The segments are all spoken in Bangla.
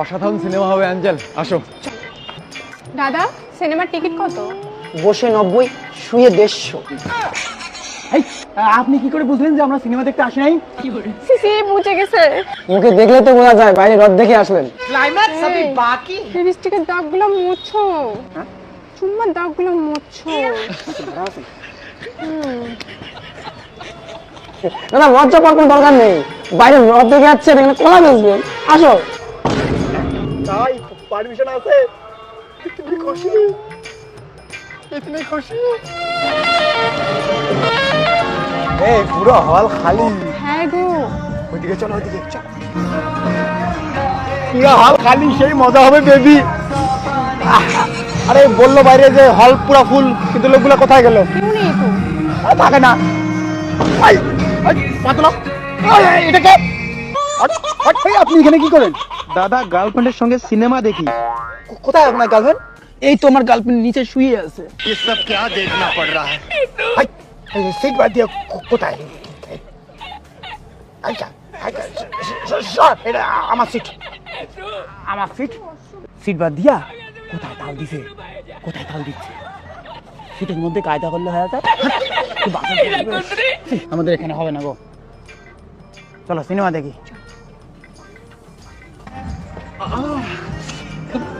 অসাধারণ সিনেমা হবে অ্যাঞ্জেল। আসো। দাদা সিনেমার টিকিট কত? বসে নব্বই শুয়ে দেড়শো। আপনি কি করে বুঝলেন যে আমরা সিনেমা দেখতে আসি নাই? সিসি মুছে গেছে। মুখে দেখলে তো বোঝা যায় বাইরে রদ দেখে আসলেন। লিপস্টিকের দাগগুলো মুছো। চুম্মার দাগগুলো মুছো। না না লজ্জা পাওয়ার কোনো দরকার নেই। বাইরে রদ দেখে যাচ্ছেন এখানে কলা বেচবেন। আসো। তাই পারমিশন আছে। খুশি। ইতনি খুশি। এই পুরো হল খালি। হ্যাঁ গো। ওইদিকে চলো ওইদিকে চল। পুরো হল খালি সেই মজা হবে বেবি আরে বলল বাইরে যে হল পুরো ফুল কিন্তু লোকগুলো কোথায় গেল? থাকে না। পাতলা। এটা কে? আরে, আরে, আপনি এখানে কি করেন দাদা গার্লফ্রেন্ডের সঙ্গে সিনেমা দেখি কোথায় আপনার গার্লফ্রেন্ড এই তো আমার গার্লফ্রেন্ড নিচে শুয়ে আছে সিট বাদ কোথায় আচ্ছা আচ্ছা, আমার সিট আমার সিট সিট বাদ দিয়া কোথায় তাল দিছে কোথায় তাল দিচ্ছে সিটের মধ্যে কায়দা করলে হয়ে যায় আমাদের এখানে হবে না গো চলো সিনেমা দেখি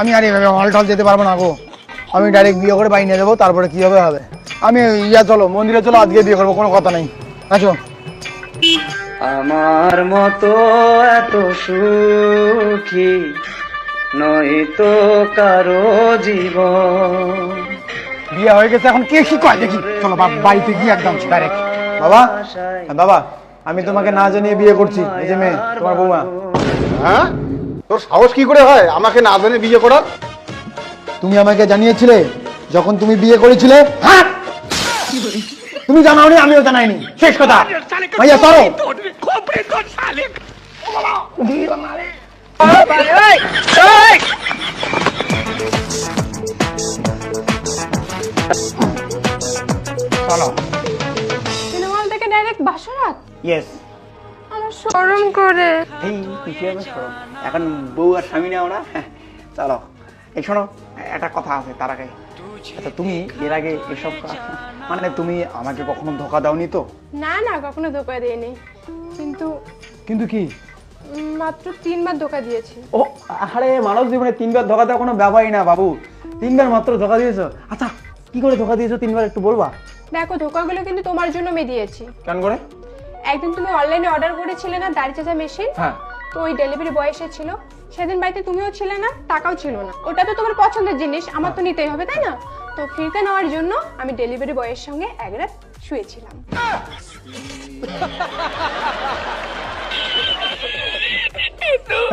আমি আর এভাবে হল টল যেতে পারব না গো। আমি ডাইরেক্ট বিয়ে করে বাড়ি নিয়ে যাব তারপরে কি হবে হবে? আমি ইয়া চলো মন্দিরে চলো আজকে বিয়ে করব কোনো কথা নেই। আচ্ছা আমার মতো এত সুখী নয়তো কারও জীবন। বিয়ে হয়ে গেছে এখন কে কি কয় দেখি? চলো বাড়িতে গিয়ে একদম ডাইরেক্ট বাবা হ্যাঁ, বাবা আমি তোমাকে না জানিয়ে বিয়ে করছি এই যে মেয়ে তোমার বৌমা। হ্যাঁ? তোর সাহস কি করে হয়? আমাকে না জানে বিয়ে করার? তুমি আমাকে জানিয়েছিলে যখন তুমি বিয়ে করেছিলে? হ্যাঁ! তুমি জানাওনি আমিও জানাইনি। শেষ কথা। ভাইয়া সরো। চলো সিনেমা হল থেকে ডাইরেক্ট বাসরাত? ইয়েস শরম করে। এই কিসে হবে সরম? এখন বউ আর স্বামী নেও না হ্যাঁ, চলো। এই শোনো একটা কথা আছে তার আগে। আচ্ছা তুমি এর আগে এসব মানে তুমি আমাকে কখনো ধোকা দাওনি তো? না না কখনো ধোকা দিইনি। কিন্তু কিন্তু কি? মাত্র তিনবার ধোকা দিয়েছি। ও আরে মানব জীবনে তিনবার ধোকা দেওয়া কোনো ব্যাপারই না বাবু। তিনবার মাত্র ধোকা দিয়েছ। আচ্ছা কি করে ধোকা দিয়েছ? তিনবার একটু বলবা। দেখো ধোকাগুলো কিন্তু তোমার জন্য আমি দিয়েছি। কেন করে? একদিন তুমি অনলাইনে অর্ডার করেছিলে না দাড়ি চাচা মেশিন হ্যাঁ। তো ওই ডেলিভারি বয় এসেছিল সেদিন বাড়িতে তুমিও ছিলে না টাকাও ছিল না। ওটা তো তোমার পছন্দের জিনিস আমার তো নিতেই হবে তাই না? তো ফিরতে নেওয়ার জন্য আমি ডেলিভারি বয়ের সঙ্গে এক রাত শুয়েছিলাম।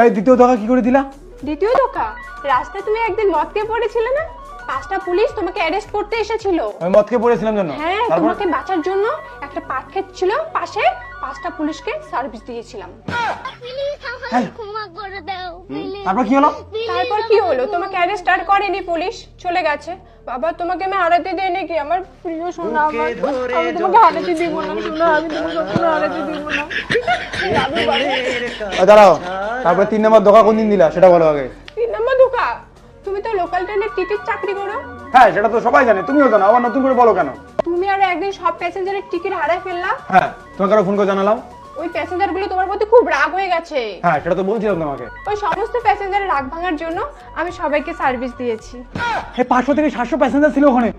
এই দ্বিতীয় ধোকা কি করে দিলা? দ্বিতীয় ধোকা রাস্তায় তুমি একদিন মদকে পড়েছিলে না? পাঁচটা পুলিশ তোমাকে অ্যারেস্ট করতে এসেছিল। আমি মদকে পড়েছিলাম জন্য হ্যাঁ তারপর? তোমাকে বাঁচার জন্য একটা পাট ক্ষেত ছিল পাশে পাঁচটা পুলিশকে সার্ভিস দিয়েছিলাম। হ্যাঁ। তারপর কি হলো? তারপর কি হলো? তোমাকে অ্যারেস্ট আর করেনি পুলিশ চলে গেছে। বাবা তোমাকে আমি হারাতে দেই নাকি আমার প্রিয় সোনা আমার আমি তোমাকে হারাতে দিব না সোনা আমি তোমাকে কখনো হারাতে দিব না দাঁড়াও। তারপর তিন নম্বর ধোকা কোন দিন দিলা? সেটা বলো আগে। তুমি তো লোকাল ট্রেনের টিকিট চাকরি করো। হ্যাঁ সেটা তো সবাই জানে। তুমিও জানো আবার নতুন করে বলো কেন? তুমি আর একদিন সব প্যাসেঞ্জারের টিকিট হারায় ফেললা। হ্যাঁ তোমাকে আরও ফোন করে জানালাম। ওই প্যাসেঞ্জারগুলো তোমার প্রতি খুব রাগ হয়ে গেছে। হ্যাঁ সেটা তো বলছিলাম তোমাকে। ওই সমস্ত প্যাসেঞ্জারের রাগ ভাঙার জন্য আমি সবাইকে সার্ভিস দিয়েছি। এই পাঁচশো থেকে সাতশো প্যাসেঞ্জার ছিল ওখানে।